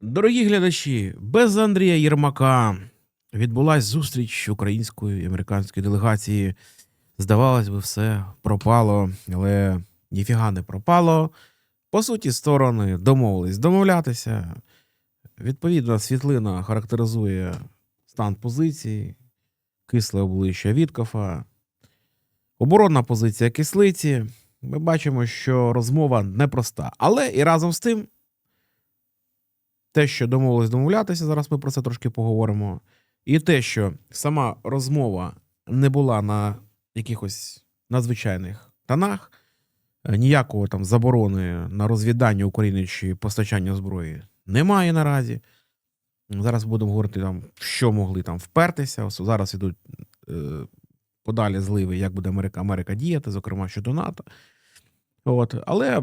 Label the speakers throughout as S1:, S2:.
S1: Дорогі глядачі, без Андрія Єрмака відбулась зустріч української і американської делегації. Здавалось би, все пропало, але ніфіга не пропало. По суті, сторони домовились домовлятися. Відповідна світлина характеризує стан позиції, кисле обличчя Віткофа, оборонна позиція кислиці. Ми бачимо, що розмова непроста. Але і разом з тим те, що домовились домовлятися, зараз ми про це трошки поговоримо. І те, що сама розмова не була на якихось надзвичайних тонах, е, ніякого там заборони на розвідання України чи постачання зброї немає наразі. Зараз будемо говорити, там, що могли там впертися. Ось Зараз ідуть е, подалі зливи, як буде Америка, Америка діяти, зокрема щодо НАТО. От. Але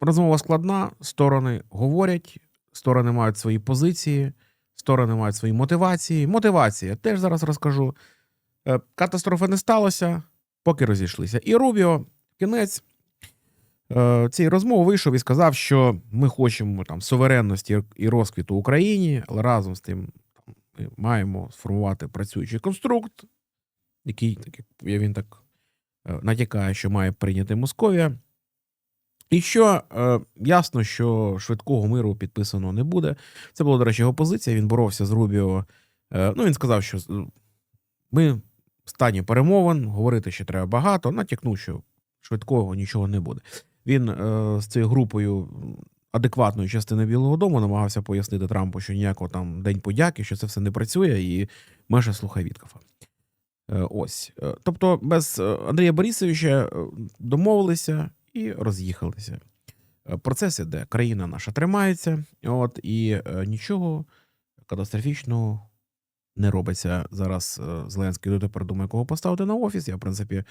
S1: розмова складна, сторони говорять, сторони мають свої позиції, сторони мають свої мотивації. Мотивація теж зараз розкажу. Е, Катастрофи не сталося, поки розійшлися. І Рубіо, кінець е, цієї розмови вийшов і сказав, що ми хочемо там суверенності і розквіту Україні, але разом з тим ми маємо сформувати працюючий конструкт, який він так е, натякає, що має прийняти Московія. І що е, ясно, що швидкого миру підписано не буде. Це була, до речі, його позиція. Він боровся з Рубіо. Е, ну, він сказав, що е, ми в стані перемовин, говорити ще треба багато. Натякнув, що швидкого нічого не буде. Він е, з цією групою адекватної частини Білого Дому намагався пояснити Трампу, що ніякого там день подяки, що це все не працює, і межа слухай Віткафа. Е, ось. Е, Тобто, без е, Андрія Борисовича е, домовилися і роз'їхалися. Е, Процес іде, країна наша тримається, от, і е, нічого катастрофічного не робиться. Зараз е, Зеленський дотепер думає, кого поставити на офіс. Я, в принципі,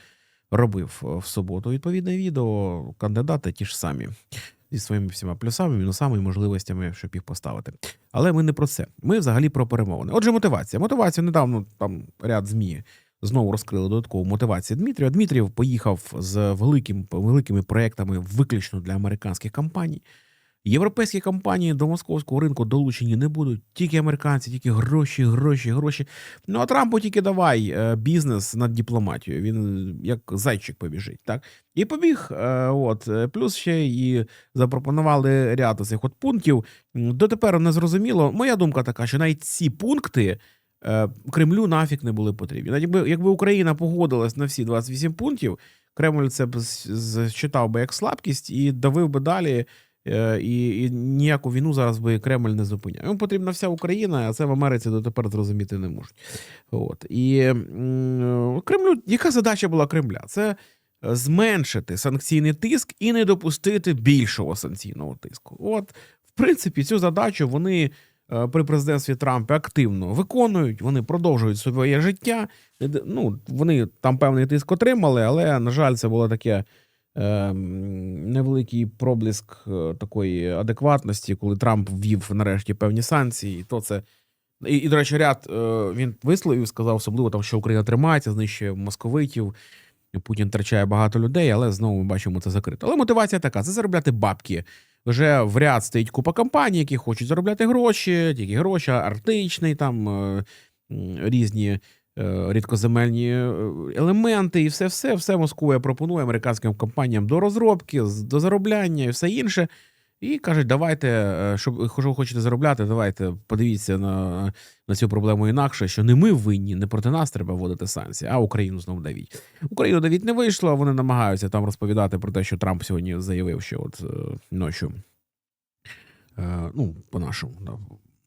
S1: робив в суботу відповідне відео. Кандидати ті ж самі зі своїми всіма плюсами, мінусами і можливостями, щоб їх поставити. Але ми не про це. Ми взагалі про перемовини. Отже, мотивація. Мотивація недавно там ряд ЗМІ знову розкрили додаткову мотивацію Дмитрія. Дмитрів поїхав з великим, великими проектами виключно для американських компаній. Європейські компанії до московського ринку долучені не будуть. Тільки американці, тільки гроші, гроші, гроші. Ну а Трампу тільки давай е, бізнес над дипломатією. Він е, як зайчик побіжить. Так і побіг. е, От плюс ще і запропонували ряд цих от пунктів. Дотепер не зрозуміло. Моя думка така, що навіть ці пункти. Е, Кремлю нафіг не були потрібні. Навіть якби, якби Україна погодилась на всі 28 пунктів, Кремль це б зчитав би як слабкість і давив би далі. е, І, і ніяку війну зараз би Кремль не зупиняв. Йому потрібна вся Україна, а це в Америці дотепер зрозуміти не можуть. От. І Кремлю, яка задача була Кремля? Це е, зменшити санкційний тиск і не допустити більшого санкційного тиску. От, в принципі, цю задачу вони е, при президентстві Трампа активно виконують, вони продовжують своє життя. Ну, вони там певний тиск отримали, але, на жаль, це було таке. е, Невеликий проблиск е, такої адекватності, коли Трамп ввів нарешті певні санкції, і то це і, і до речі, ряд е, він висловив, сказав, особливо там, що Україна тримається, знищує московитів. Путін втрачає багато людей, але знову ми бачимо це закрито. Але мотивація така: це заробляти бабки. Вже в ряд стоїть купа компаній, які хочуть заробляти гроші, тільки гроші, артичний, там е, різні е, рідкоземельні е, елементи, і все, все, все Москва пропонує американським компаніям до розробки, до заробляння і все інше. І кажуть, давайте, е, щоб що ви хочете заробляти, давайте подивіться на, на цю проблему інакше, що не ми винні, не проти нас треба вводити санкції, а Україну знову давіть. Україну давіть не вийшло, вони намагаються там розповідати про те, що Трамп сьогодні заявив, що от е, ночі, е, ну, по-нашому,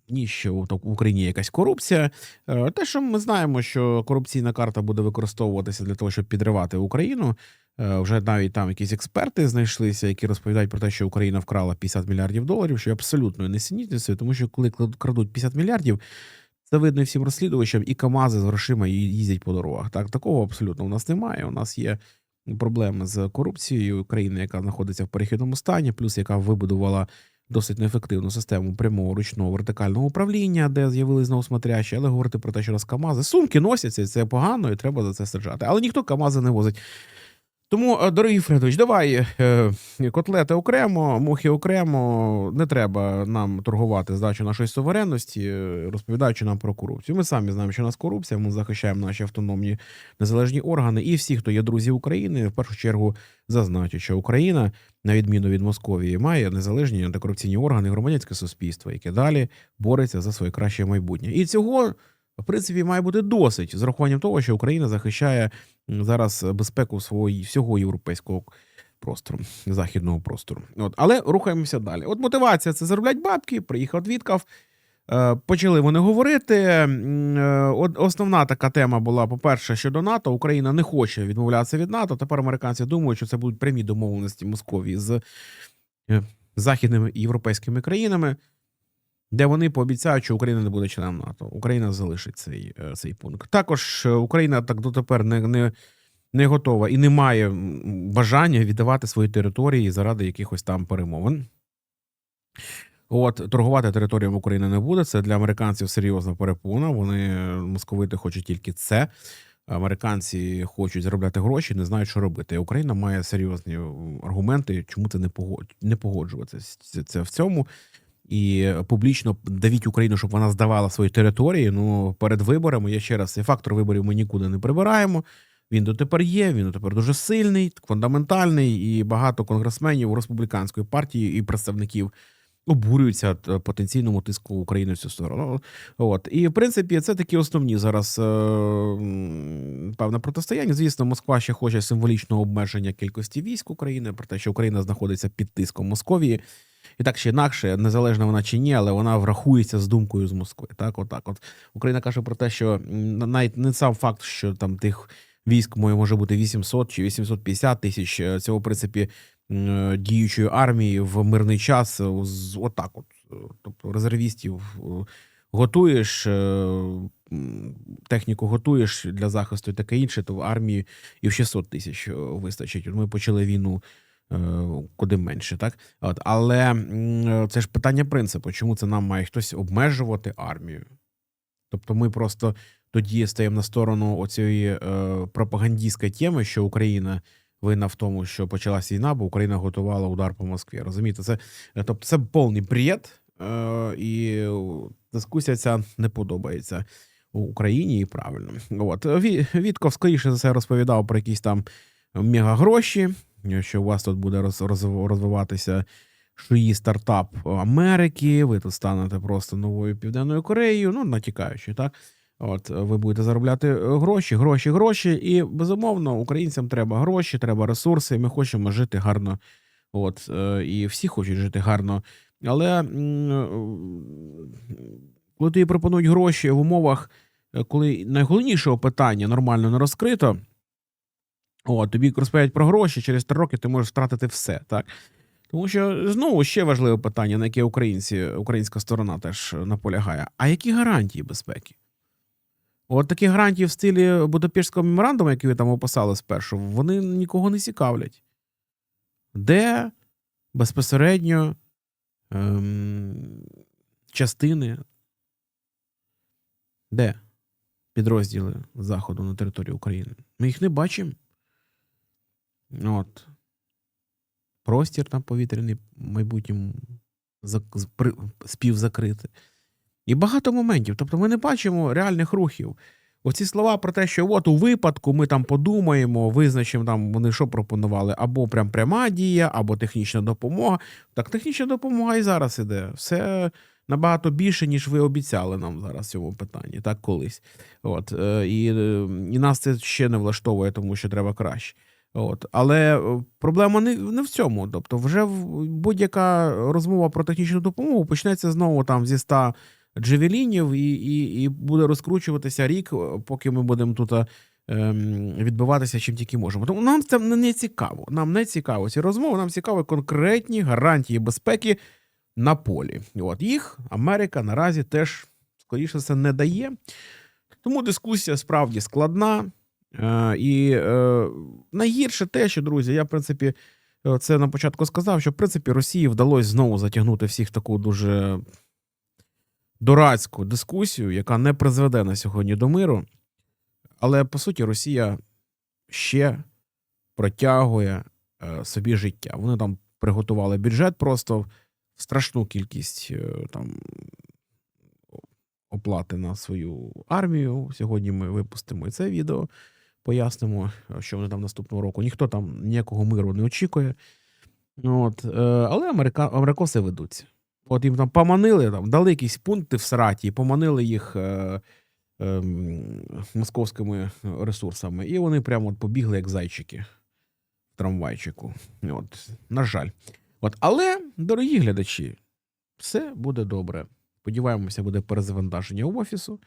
S1: ні, що в Україні якась корупція. Те, що ми знаємо, що корупційна карта буде використовуватися для того, щоб підривати Україну. Е, Вже навіть там якісь експерти знайшлися, які розповідають про те, що Україна вкрала 50 мільярдів доларів, що є абсолютною несенітницею, тому що коли крадуть 50 мільярдів, це видно всім розслідувачам, і КАМАЗи з грошима їздять по дорогах. Так, такого абсолютно у нас немає. У нас є проблеми з корупцією країни, яка знаходиться в перехідному стані, плюс яка вибудувала досить неефективну систему прямого ручного вертикального управління, де з'явились знову смотрящі, але говорити про те, що раз КАМАЗи сумки носяться, це погано, і треба за це саджати. Але ніхто КАМАЗи не возить. Тому, е, дорогі Фредович, давай е, котлети окремо, мухи окремо. Не треба нам торгувати здачу нашої суверенності, е, розповідаючи нам про корупцію. Ми самі знаємо, що у нас корупція. Ми захищаємо наші автономні незалежні органи. І всі, хто є друзі України, в першу чергу зазначать, що Україна, на відміну від Московії, має незалежні антикорупційні органи, громадянське суспільство, яке далі бореться за своє краще майбутнє. І цього. В принципі, має бути досить з урахуванням того, що Україна захищає зараз безпеку свої, всього європейського простору, західного простору. От, але рухаємося далі. От мотивація це зароблять бабки. Приїхав Віткав. Е, Почали вони говорити. Е, Основна така тема була: по-перше, щодо НАТО. Україна не хоче відмовлятися від НАТО. Тепер американці думають, що це будуть прямі домовленості Московії з е, західними і європейськими країнами, де вони пообіцяють, що Україна не буде членом НАТО. Україна залишить цей, е, цей пункт. Також е, Україна так дотепер не, не, не готова і не має бажання віддавати свої території заради якихось там перемовин. От торгувати територіями України не буде. Це для американців серйозна перепона. Вони е, московити хочуть тільки це. Американці хочуть заробляти гроші, не знають, що робити. Україна має серйозні аргументи, чому це не погод- погоджуватися. Це в цьому. І публічно давіть Україну, щоб вона здавала свої території. Ну перед виборами я ще раз цей фактор виборів ми нікуди не прибираємо. Він дотепер є, він дотепер дуже сильний, фундаментальний, і багато конгресменів республіканської партії і представників обурюються потенційному тиску України в цю сторону. От і в принципі, це такі основні зараз е, певне протистояння. Звісно, Москва ще хоче символічного обмеження кількості військ України, про те, що Україна знаходиться під тиском Московії. І так чи інакше, незалежна вона чи ні, але вона врахується з думкою з Москви. Так, отак. От Україна каже про те, що навіть не сам факт, що там тих військ може бути 800 чи 850 тисяч. е, Цього, в принципі, е, діючої армії в мирний час е, отак, от, е, тобто резервістів е, готуєш, е, техніку готуєш для захисту і таке інше, то в армії і в 600 тисяч е, вистачить. Ми почали війну е, куди менше, так? От, але це ж питання принципу, чому це нам має хтось обмежувати армію? Тобто ми просто тоді стаємо на сторону оцієї е, пропагандистської теми, що Україна винна в тому, що почалась війна, бо Україна готувала удар по Москві. Розумієте, це е, тобто це повний бред, е, і дискусія ця не подобається у Україні і правильно. От Вітков скоріше за все розповідав про якісь там мегагроші, що у вас тут буде роз, роз- розвиватися шиї стартап Америки. Ви тут станете просто новою Південною Кореєю, ну натякаючи, так. От ви будете заробляти е, гроші, гроші, гроші. І безумовно, українцям треба гроші, треба ресурси. Ми хочемо жити гарно. От е, і всі хочуть жити гарно. Але е, коли тобі пропонують гроші в умовах, е, коли найголовнішого питання нормально не розкрито, от, тобі розповідають про гроші, через три роки ти можеш втратити все. Так? Тому що знову ще важливе питання, на яке українці, українська сторона теж наполягає. А які гарантії безпеки? От такі гарантії в стилі Будапештського меморандуму, який ви там описали спершу, вони нікого не цікавлять. Де безпосередньо ем, частини, де підрозділи Заходу на території України? Ми їх не бачимо. От. Простір там повітряний в майбутньому зак- з- при- співзакрити. І багато моментів. Тобто ми не бачимо реальних рухів. Оці слова про те, що от у випадку ми там подумаємо, визначимо там вони що пропонували, або прям пряма дія, або технічна допомога. Так, технічна допомога і зараз іде. Все набагато більше, ніж ви обіцяли нам зараз в цьому питанні, так колись. От, е, і, і нас це ще не влаштовує, тому що треба краще. От. Але е, проблема не, не в цьому. Тобто, вже будь-яка розмова про технічну допомогу почнеться знову там зі 100 джевелінів, і, і, і буде розкручуватися рік, е, поки ми будемо тут е, ем, відбиватися чим тільки можемо. Тому нам це не цікаво. Нам не цікаво ці розмови, нам цікаві конкретні гарантії безпеки на полі. От їх Америка наразі теж, скоріше все, не дає. Тому дискусія справді складна. Е, і е, найгірше те, що, друзі, я, в принципі, е, це на початку сказав, що в принципі Росії вдалося знову затягнути всіх в таку дуже дурацьку дискусію, яка не призведе на сьогодні до миру. Але по суті, Росія ще протягує е, собі життя. Вони там приготували бюджет просто в страшну кількість е, там оплати на свою армію. Сьогодні ми випустимо і це відео, пояснимо, що вони там наступного року. Ніхто там ніякого миру не очікує. От, е, але америка... америкоси ведуться. От їм там поманили, там, дали якісь пункти в сраті, поманили їх е, е, московськими ресурсами, і вони прямо от побігли, як зайчики в трамвайчику. От, на жаль. От, але, дорогі глядачі, все буде добре. Сподіваємося, буде перезавантаження в офісу.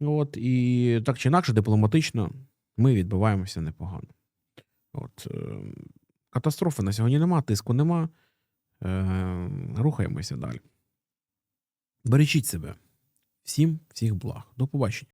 S1: От, і так чи інакше, дипломатично ми відбиваємося непогано. От, е, катастрофи на сьогодні нема, тиску нема. Е, рухаємося далі. Бережіть себе. Всім всіх благ. До побачення.